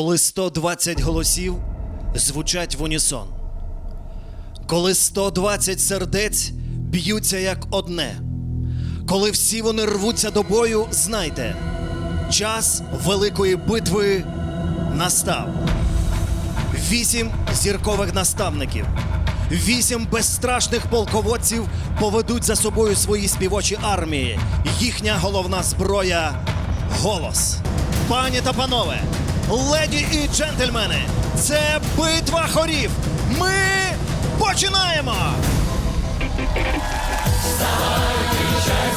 коли 120 голосів звучать в унісон, коли 120 сердець б'ються як одне, коли всі вони рвуться до бою, знайте, час великої битви настав. Вісім зіркових наставників, вісім безстрашних полководців поведуть за собою свої співочі армії. Їхня головна зброя голос. Пані та панове, леді і джентльмени, це битва хорів. Ми починаємо! Те,